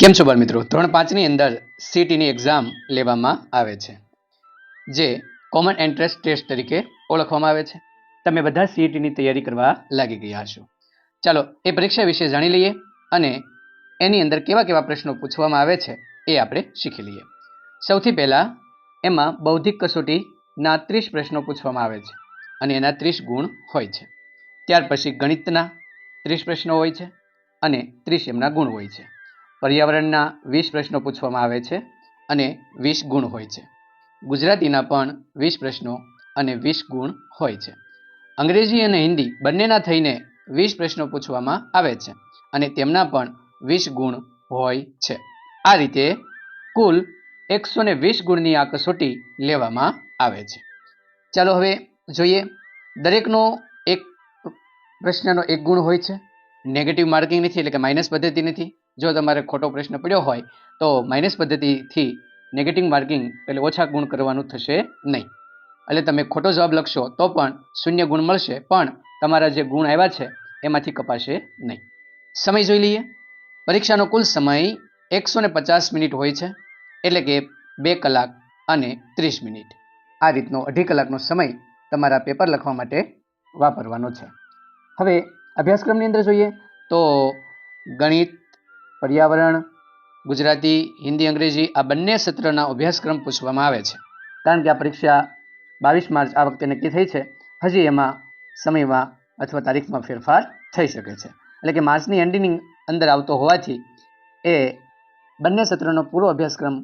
કેમ છો બાળ મિત્રો ધોરણ પાંચની અંદર સીટીની એક્ઝામ લેવામાં આવે છે, જે કોમન એન્ટ્રન્સ ટેસ્ટ તરીકે ઓળખવામાં આવે છે. તમે બધા સીઈટીની તૈયારી કરવા લાગી ગયા હશો. ચાલો, એ પરીક્ષા વિશે જાણી લઈએ અને એની અંદર કેવા કેવા પ્રશ્નો પૂછવામાં આવે છે એ આપણે શીખી લઈએ. સૌથી પહેલાં એમાં બૌદ્ધિક કસોટીના ત્રીસ પ્રશ્નો પૂછવામાં આવે છે અને એના ત્રીસ ગુણ હોય છે. ત્યાર પછી ગણિતના ત્રીસ પ્રશ્નો હોય છે અને ત્રીસ એમના ગુણ હોય છે. પર્યાવરણના વીસ પ્રશ્નો પૂછવામાં આવે છે અને વીસ ગુણ હોય છે. ગુજરાતીના પણ વીસ પ્રશ્નો અને વીસ ગુણ હોય છે. અંગ્રેજી અને હિન્દી બંનેના થઈને વીસ પ્રશ્નો પૂછવામાં આવે છે અને તેમના પણ વીસ ગુણ હોય છે. આ રીતે કુલ એકસો ને વીસ ગુણની આ કસોટી લેવામાં આવે છે. ચાલો હવે જોઈએ દરેકનો એક પ્રશ્નનો એક ગુણ હોય છે. નેગેટિવ માર્કિંગ નથી એટલે કે માઇનસ પદ્ધતિ નથી. જો તમારે ખોટો પ્રશ્ન પડ્યો હોય, તો માઇનસ પદ્ધતિથી નેગેટિવ માર્કિંગ એટલે ઓછા ગુણ કરવાનું થશે નહીં. એટલે તમે ખોટો જવાબ લખશો તો પણ શૂન્ય ગુણ મળશે, પણ તમારા જે ગુણ આવ્યા છે, એમાંથી કપાશે નહીં. સમય જોઈ લઈએ. પરીક્ષાનો કુલ સમય એકસો ને પચાસ મિનિટ હોય છે, એટલે કે બે કલાક અને ત્રીસ મિનિટ. આ રીતનો અઢી કલાકનો સમય તમારા પેપર લખવા માટે વાપરવાનો છે. હવે અભ્યાસક્રમની અંદર જોઈએ તો ગણિત પર્યાવરણ, ગુજરાતી, હિન્દી, અંગ્રેજી આ બંને સત્રના અભ્યાસક્રમ પૂછવામાં આવે છે. કારણ કે આ પરીક્ષા બાવીસ માર્ચ આ વખતે નક્કી થઈ છે, હજી એમાં સમયમાં અથવા તારીખમાં ફેરફાર થઈ શકે છે. એટલે કે માર્ચની એન્ડિંગ અંદર આવતો હોવાથી એ બંને સત્રનો પૂરો અભ્યાસક્રમ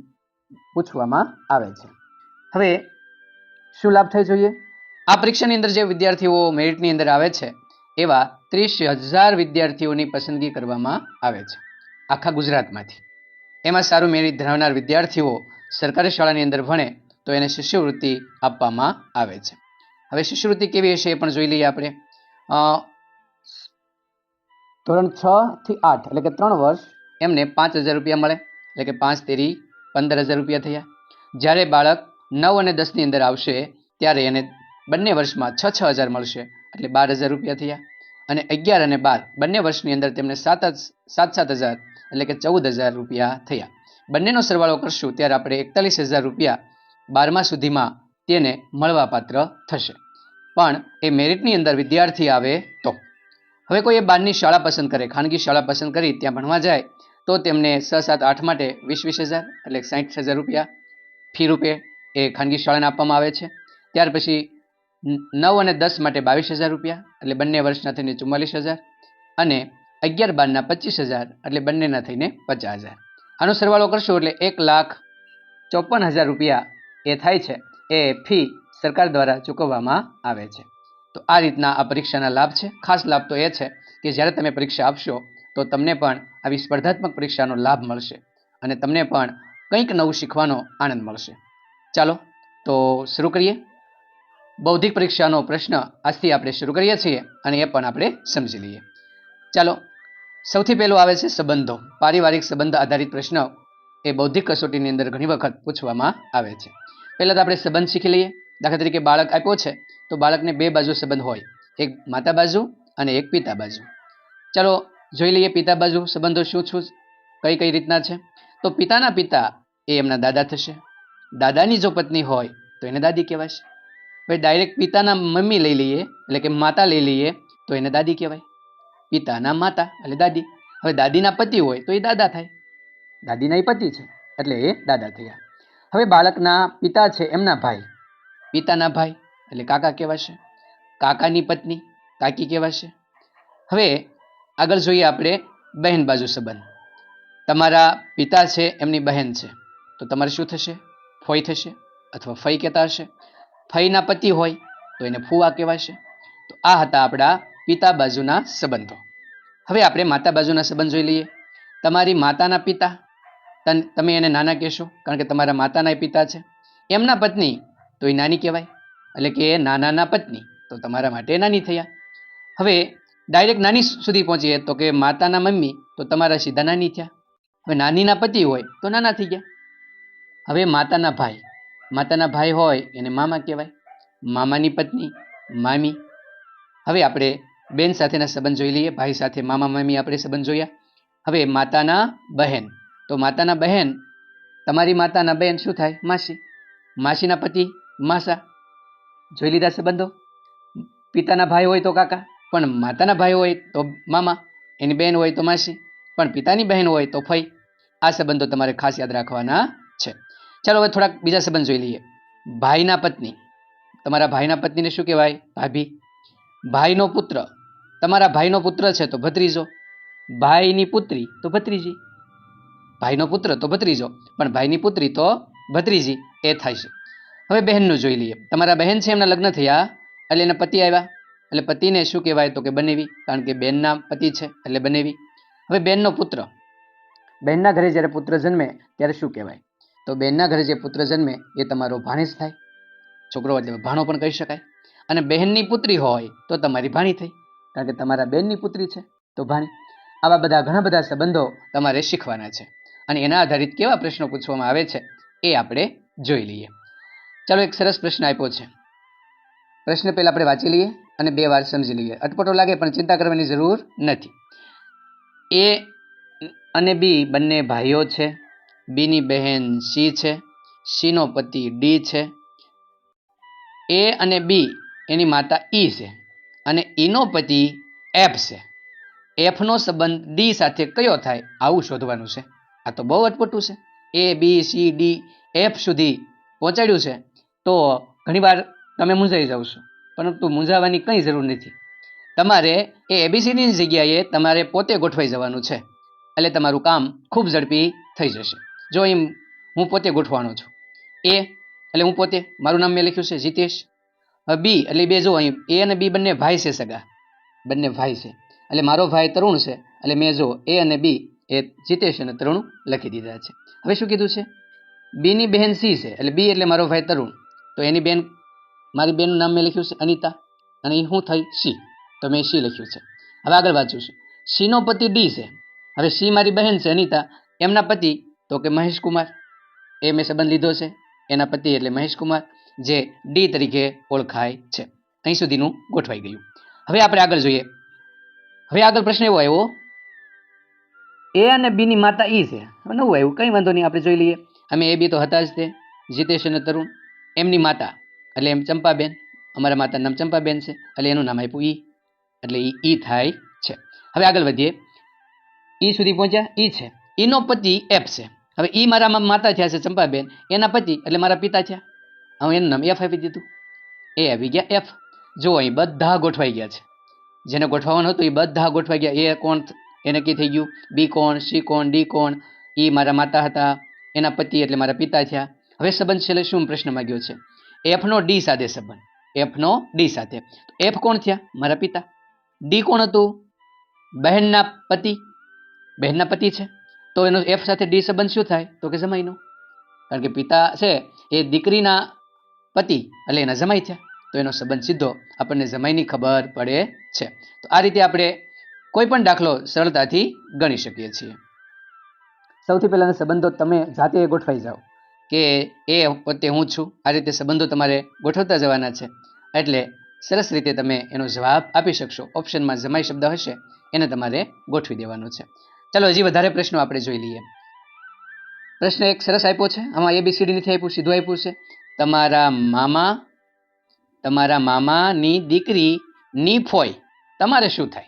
પૂછવામાં આવે છે. હવે શું લાભ થઈ જોઈએ? આ પરીક્ષાની અંદર જે વિદ્યાર્થીઓ મેરિટની અંદર આવે છે, એવા ત્રીસ હજાર વિદ્યાર્થીઓની પસંદગી કરવામાં આવે છે. આખા ગુજરાતમાંથી. એમાં સારું મેરિટ ધરાવનાર વિદ્યાર્થીઓ સરકારી શાળાની અંદર ભણે તો એને શિષ્યવૃત્તિ આપવામાં આવે છે. હવે શિષ્યવૃત્તિ કેવી હશે એ પણ જોઈ લઈએ આપણે. ધોરણ છ થી આઠ એટલે કે ત્રણ વર્ષ એમને પાંચ હજાર રૂપિયા મળે એટલે કે પાંચ તેરી પંદર હજાર રૂપિયા થયા. જ્યારે બાળક નવ અને દસની અંદર આવશે ત્યારે એને બંને વર્ષમાં છ છ હજાર મળશે એટલે બાર હજાર રૂપિયા થયા. અને અગિયાર અને બાર બંને વર્ષની અંદર તેમને સાત સાત સાત હજાર એટલે કે ચૌદ હજાર રૂપિયા થયા. બંનેનો સરવાળો કરશું ત્યારે આપણે એકતાલીસ હજાર રૂપિયા બારમા સુધીમાં તેને મળવાપાત્ર થશે. પણ એ મેરિટની અંદર વિદ્યાર્થી આવે તો. હવે કોઈ એ બારની શાળા પસંદ કરે, ખાનગી શાળા પસંદ કરી, ત્યાં ભણવા જાય, તો તેમને છ, સાત, આઠ માટે વીસ વીસ હજાર એટલે સાઠ હજાર રૂપિયા ફી રૂપે એ ખાનગી શાળાને આપવામાં આવે છે. ત્યાર પછી નવ અને દસ માટે બાવીસ હજાર રૂપિયા એટલે બંને વર્ષના થઈને ચુમ્માલીસ હજાર. અને અગિયાર બારના પચીસ હજાર એટલે બંનેના થઈને પચાસ હજાર. આનો સરવાળો કરશો એટલે એક લાખ ચોપન હજાર રૂપિયા એ થાય છે. એ ફી સરકાર દ્વારા ચૂકવવામાં આવે છે. તો આ રીતના આ પરીક્ષાના લાભ છે. ખાસ લાભ તો એ છે કે જ્યારે તમે પરીક્ષા આપશો તો તમને પણ આવી સ્પર્ધાત્મક પરીક્ષાનો લાભ મળશે અને તમને પણ કંઈક નવું શીખવાનો આનંદ મળશે. ચાલો, તો શરૂ કરીએ. બૌદ્ધિક પરીક્ષાનો પ્રશ્ન આજથી આપણે શરૂ કરીએ છીએ અને એ પણ આપણે સમજી લઈએ. ચાલો સૌથી પહેલો આવે છે સંબંધો. પારિવારિક સંબંધ આધારિત પ્રશ્ન એ બૌદ્ધિક કસોટીની અંદર ઘણી વખત પૂછવામાં આવે છે. પહેલાં તો આપણે સંબંધ શીખી લઈએ. દાખલા તરીકે બાળક આપ્યો છે તો બાળકને બે બાજુ સંબંધ હોય. એક માતા બાજુ અને એક પિતા બાજુ. ચાલો જોઈ લઈએ પિતા બાજુ સંબંધો શું શું કઈ કઈ રીતના છે? તો પિતાના પિતા એ એમના દાદા થશે. દાદાની જો પત્ની હોય તો એને દાદી કહેવાશે ભાઈ ડાયરેક્ટ પિતાના મમ્મી લઈ લઈએ એટલે કે માતા લઈ લઈએ તો એને દાદી કહેવાય. પિતાના માતા એટલે દાદી. હવે દાદીના પતિ હોય તો એ દાદા થાય. દાદીના એ પતિ છે એટલે એ દાદા થયા. હવે બાળકના પિતા છે એમના ભાઈ. પિતાના ભાઈ એટલે કાકા કહેવાશે. કાકાની પત્ની, કાકી કહેવાશે. હવે આગળ જોઈએ આપણે બહેન બાજુ સંબંધ. તમારા પિતા છે, એમની બહેન છે. તો તમારે શું થશે? ફોઈ થશે અથવા ફઈ કહેતા હશે. ફઈના પતિ હોય તો એને ફુવા કહેવાશે. તો આ હતા આપણા પિતા બાજુના સંબંધો. હવે આપણે માતા બાજુના સંબંધ જોઈ લઈએ. તમારી માતાના પિતા તમે એને નાના કહેશો, કારણ કે તમારા માતાના પિતા છે. એમના પત્ની તો એ નાની કહેવાય. એટલે કે નાનાના પત્ની, તો તમારા માટે નાની થયા. હવે ડાયરેક્ટ નાની સુધી પહોંચીએ તો કે માતાના મમ્મી, તો તમારા સીધા નાની થયા. હવે નાનીના પતિ હોય, તો નાના થઈ ગયા. હવે માતાના ભાઈ માતાના ભાઈ હોય, એને મામા કહેવાય. મામાની પત્ની, મામી. હવે આપણે બેન સાથેના સંબંધ જોઈ લઈએ, ભાઈ સાથે, મામા, મામી આપણે સંબંધ જોયા. હવે માતાના બહેન. તો માતાના બહેન, તમારી માતાના બહેન શું થાય? માસી. માસીના પતિ, માસા. જોઈ લીધા સંબંધો? પિતાના ભાઈ હોય તો કાકા, પણ માતાના ભાઈ હોય તો મામા. એની બહેન હોય તો માસી. પણ પિતાની બહેન હોય તો ફઈ. આ સંબંધો તમારે ખાસ યાદ રાખવાના છે. ચાલો હવે થોડાક બીજા સંબંધ જોઈ લઈએ. ભાઈના પત્ની. તમારા ભાઈના પત્નીને શું કહેવાય? ભાભી. ભાઈનો પુત્ર. તમારા ભાઈનો પુત્ર છે તો ભત્રીજો. ભાઈની પુત્રી તો ભત્રીજી. ભાઈનો પુત્ર તો ભત્રીજો, પણ ભાઈની પુત્રી તો ભત્રીજી. એ થાય છે. હવે બહેનનું જોઈ લઈએ. તમારા બહેન છે એમના લગ્ન થયા, એટલે એના પતિ આવ્યા. એટલે પતિને શું કહેવાય તો કે બનેવી, કારણ કે બહેનના પતિ છે, એટલે બનેવી. હવે બહેનનો પુત્ર. બહેનના ઘરે જ્યારે પુત્ર જન્મે, ત્યારે શું કહેવાય? તો બેનના ઘરે જે પુત્ર જન્મે, એ તમારો ભાણેજ થાય. છોકરો એટલે ભાણો પણ કહી શકાય. અને બહેનની પુત્રી હોય, તો તમારી ભાણી થઈ. કારણ કે તમારા બેનની પુત્રી છે. તો ભાણી, આવા બધા ઘણા બધા સંબંધો તમારે શીખવાના છે. અને એના આધારિત કેવા પ્રશ્નો પૂછવામાં આવે છે, એ આપણે જોઈ લઈએ. ચાલો એક સરસ પ્રશ્ન આપ્યો છે. પ્રશ્ન પહેલાં આપણે વાંચી લઈએ અને બે વાર સમજી લઈએ. અટપટો લાગે પણ ચિંતા કરવાની જરૂર નથી. એ અને બી બંને ભાઈઓ છે. બીની બહેન સી છે. સીનો પતિ ડી છે. એ અને બી એની માતા ઈ છે. અને ઈનો પતિ એફ છે. એફનો સંબંધ ડી સાથે કયો થાય આવું શોધવાનું છે. આ તો બહુ અટપટું છે. A B C D F સુધી પહોંચાડ્યું છે. તો ઘણીવાર તમે મૂંઝાઈ જાવ છો. પરંતુ મૂંઝાવાની કંઈ જરૂર નથી. તમારે એ એબીસીની જગ્યાએ તમારે પોતે ગોઠવાઈ જવાનું છે. એટલે તમારું કામ ખૂબ ઝડપી થઈ જશે. જો એમ હું પોતે ગોઠવાનો છું. એ એટલે હું પોતે, મારું નામ મેં લખ્યું છે, જીતેશ. બી એટલે બે જો અહીં એ અને બી બંને ભાઈ છે સગા. બંને ભાઈ છે. એટલે મારો ભાઈ તરુણ છે, એટલે મેં જો એ અને બી એ જીતેશ અને તરુણ લખી દીધા છે. હવે શું કીધું છે? બીની બહેન સી છે, એટલે બી એટલે મારો ભાઈ તરુણ. તો એની બેન, મારી બેનનું નામ મેં લખ્યું છે, અનિતા. અને એ શું થઈ સી તો મેં સી લખ્યું છે. હવે આગળ વાંચું છું. સીનો પતિ ડી છે. હવે સી મારી બહેન છે, અનિતા. એમના પતિ, તો કે મહેશ કુમાર એ મેં સંબંધ લીધો છે. એના પતિ એટલે મહેશ કુમાર જે ડી તરીકે ઓળખાય છે. અહીં સુધીનું ગોઠવાઈ ગયું. હવે આપણે આગળ જોઈએ. હવે આગળ પ્રશ્ન એવો આવ્યો. એ અને બીની માતા ઈ છે. નવું આવ્યું. કંઈ વાંધો નહીં, આપણે જોઈ લઈએ. અમે એ બી તો હતા જ તે. જીતેશ અને તરુણ. એમની માતા. એટલે એમ ચંપાબેન. અમારા માતા નામ ચંપાબેન છે. એટલે એનું નામ આપ્યું ઈ. એટલે ઈ ઈ થાય છે. હવે આગળ વધીએ. ઈ સુધી પહોંચ્યા. ઈ છે. ઈનો પતિ એફ છે. હવે ઈ મારા માતા થયા છે ચંપાબેન. એના પતિ એટલે મારા પિતા થયા. હવે એનું નામ એફ આપી દીધું. એ આવી ગયા એફ જો અહીં બધા ગોઠવાઈ ગયા છે. જેને ગોઠવવાનું હતું એ બધા ગોઠવાઈ ગયા. એ કોણ એ નક્કી થઈ ગયું? બી કોણ સી કોણ ડી કોણ? એ મારા માતા હતા, એના પતિ એટલે મારા પિતા થયા. હવે સંબંધ છેલ્લે શું પ્રશ્ન માગ્યો છે? એફનો ડી સાથે સંબંધ. એફનો ડી સાથે. એફ કોણ થયા? મારા પિતા. ડી કોણ હતું? બહેનના પતિ. બહેનના પતિ છે. તો એનો એફ સાથે ડી સંબંધ શું થાય? તો કે જમાઈનો કારણ કે પિતા છે એ દીકરીના પતિ એટલે એના જમાઈ થયા. તો એનો સંબંધ સીધો આપણને જમાઈની ખબર પડે છે. તો આ રીતે આપણે કોઈ પણ દાખલો સરળતાથી ગણી શકીએ છીએ. સૌથી પહેલાંના સંબંધો તમે જાતે ગોઠવાઈ જાઓ કે એ પોતે હું છું. આ રીતે સંબંધો તમારે ગોઠવતા જવાના છે. એટલે સરસ રીતે તમે એનો જવાબ આપી શકશો. ઓપ્શનમાં જમાઈ શબ્દ હશે, એને તમારે ગોઠવી દેવાનો છે. ચાલો, હજી વધારે પ્રશ્નો આપણે જોઈ લઈએ. પ્રશ્ન એક સરસ આપ્યો છે. આમાં એબીસીડી નથી આપ્યું, સીધું આપ્યું છે. તમારા મામા, તમારા મામાની દીકરી નીફ હોય, તમારે શું થાય?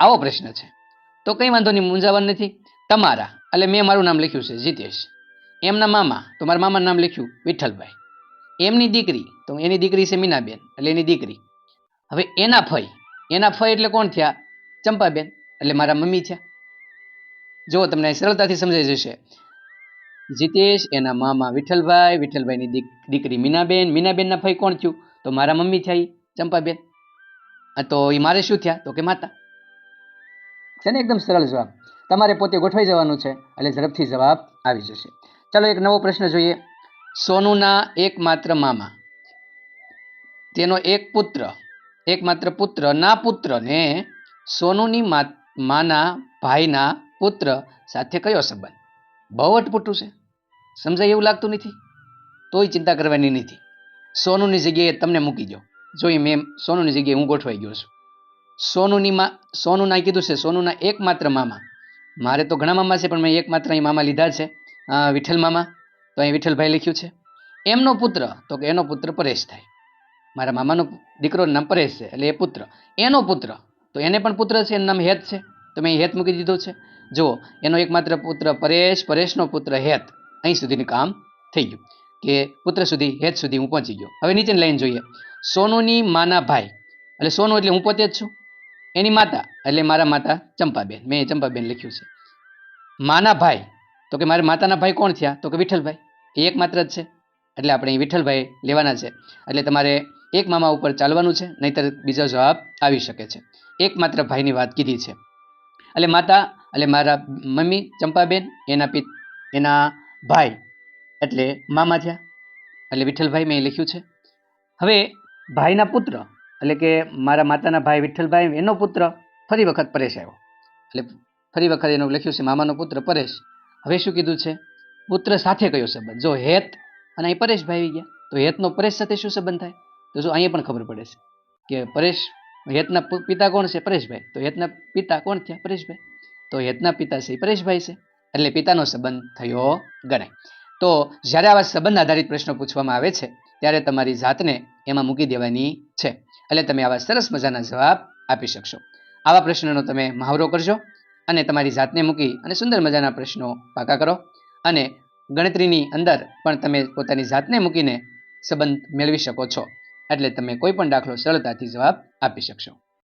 આવો પ્રશ્ન છે. તો કંઈ વાંધો નહીં, મૂંઝાવાનું નથી. તમારા, એટલે મેં મારું નામ લખ્યું છે, જીતેશ. એમના મામા, તો મારા મામાનું નામ લખ્યું વિઠ્ઠલભાઈ. એમની દીકરી, તો એની દીકરી છે મીનાબેન, એટલે એની દીકરી. હવે એના ફઈ એના ફઈ એટલે કોણ થયા? ચંપાબેન, એટલે મારા મમ્મી થયા. જો તમને સરળતાથી સમજાઈ જશે. જીતેશ, એના મામા વિઠ્ઠલભાઈ, વિઠ્ઠલભાઈની દીકરી મીનાબેન. મીનાબેનના ભાઈ કોણ થયું? તો મારા મમ્મી થઈ ચંપાબેન. તો એ મારે શું થયા? તો કે માતા. છે ને એકદમ સરળ જવાબ. તમારે પોતે ગોઠવાઈ જવાનું છે, એટલે ઝડપથી જવાબ આવી જશે. ચાલો, એક નવો પ્રશ્ન જોઈએ. સોનુના એકમાત્ર મામા. તેનો એક પુત્ર, એકમાત્ર પુત્રના પુત્રને સોનુની માના ભાઈના પુત્ર સાથે કયો સંબંધ? બહુ અટપટું છે. સમજાય એવું લાગતું નથી? તોય ચિંતા કરવાની નથી. સોનુની જગ્યાએ તમને મૂકી દો. જોઈએ મેં સોનુની જગ્યાએ હું ગોઠવાઈ ગયો છું. સોનુની માં, સોનુના કીધું છે, સોનુના એકમાત્ર મામા. મારે તો ઘણા મામા છે, પણ મેં એક માત્ર અહીં મામા લીધા છે. વિઠ્ઠલ મામા, તો અહીં વિઠ્ઠલભાઈ લખ્યું છે. એમનો પુત્ર, તો કે એનો પુત્ર પરેશ થાય. મારા મામાનો દીકરોનું નામ પરેશ છે, એટલે એ પુત્ર. એનો પુત્ર, તો એને પણ પુત્ર છે, એનું નામ હેત છે. તો મેં હેત મૂકી દીધું છે. જુઓ, એનો એકમાત્ર પુત્ર પરેશ, પરેશનો પુત્ર હેત. અહીં સુધીનું કામ થઈ ગયું કે પુત્ર સુધી, હેત સુધી હું પહોંચી ગયો. હવે નીચેની લાઈન જોઈએ. સોનુની માના ભાઈ. એટલે સોનું એટલે હું પોતે જ છું? એની માતા. એટલે મારા માતા ચંપાબેન. મેં ચંપાબેન લખ્યું છે. માના ભાઈ. તો કે મારા માતાના ભાઈ કોણ થયા? તો કે વિઠ્ઠલભાઈ. એ એકમાત્ર જ છે. એટલે આપણે વિઠ્ઠલભાઈ લેવાના છે. એટલે તમારે એક મામા ઉપર ચાલવાનું છે, નહીતર બીજો જવાબ આવી શકે છે. એકમાત્ર ભાઈની વાત કીધી છે. એટલે માતા, એટલે મારા મમ્મી ચંપાબેન, એના પિત, એના ભાઈ, એટલે મામા થયા. એટલે વિઠ્ઠલભાઈ મેં લખ્યું છે. હવે ભાઈના પુત્ર, એટલે કે મારા માતાના ભાઈ વિઠ્ઠલભાઈ એનો પુત્ર ફરી વખત પરેશ આવ્યો. એટલે ફરી વખત એનું લખ્યું છે, મામાનો પુત્ર પરેશ. હવે શું કીધું છે? પુત્ર સાથે કયો સંબંધ? જો હેત અને અહીં પરેશભાઈ આવી ગયા, તો હેતનો પરેશ સાથે શું સંબંધ થાય? તો જો અહીંયા પણ ખબર પડે છે કે પરેશ, હેતના પિતા કોણ છે? પરેશભાઈ. તો હેતના પિતા કોણ થયા? પરેશભાઈ. તો હેતના પિતા છે પરેશભાઈ છે. એટલે પિતાનો સંબંધ થયો ગણાય. તો જ્યારે આવા સંબંધ આધારિત પ્રશ્નો પૂછવામાં આવે છે, ત્યારે તમારી જાતને એમાં મૂકી દેવાની છે. એટલે તમે આવા સરસ મજાના જવાબ આપી શકશો. આવા પ્રશ્નોનો તમે મહાવરો કરજો અને તમારી જાતને મૂકી અને સુંદર મજાના પ્રશ્નો પાકા કરો. અને ગણતરીની અંદર પણ તમે પોતાની જાતને મૂકીને સંબંધ મેળવી શકો છો. એટલે તમે કોઈ પણ દાખલો સરળતાથી જવાબ આપી શકશો.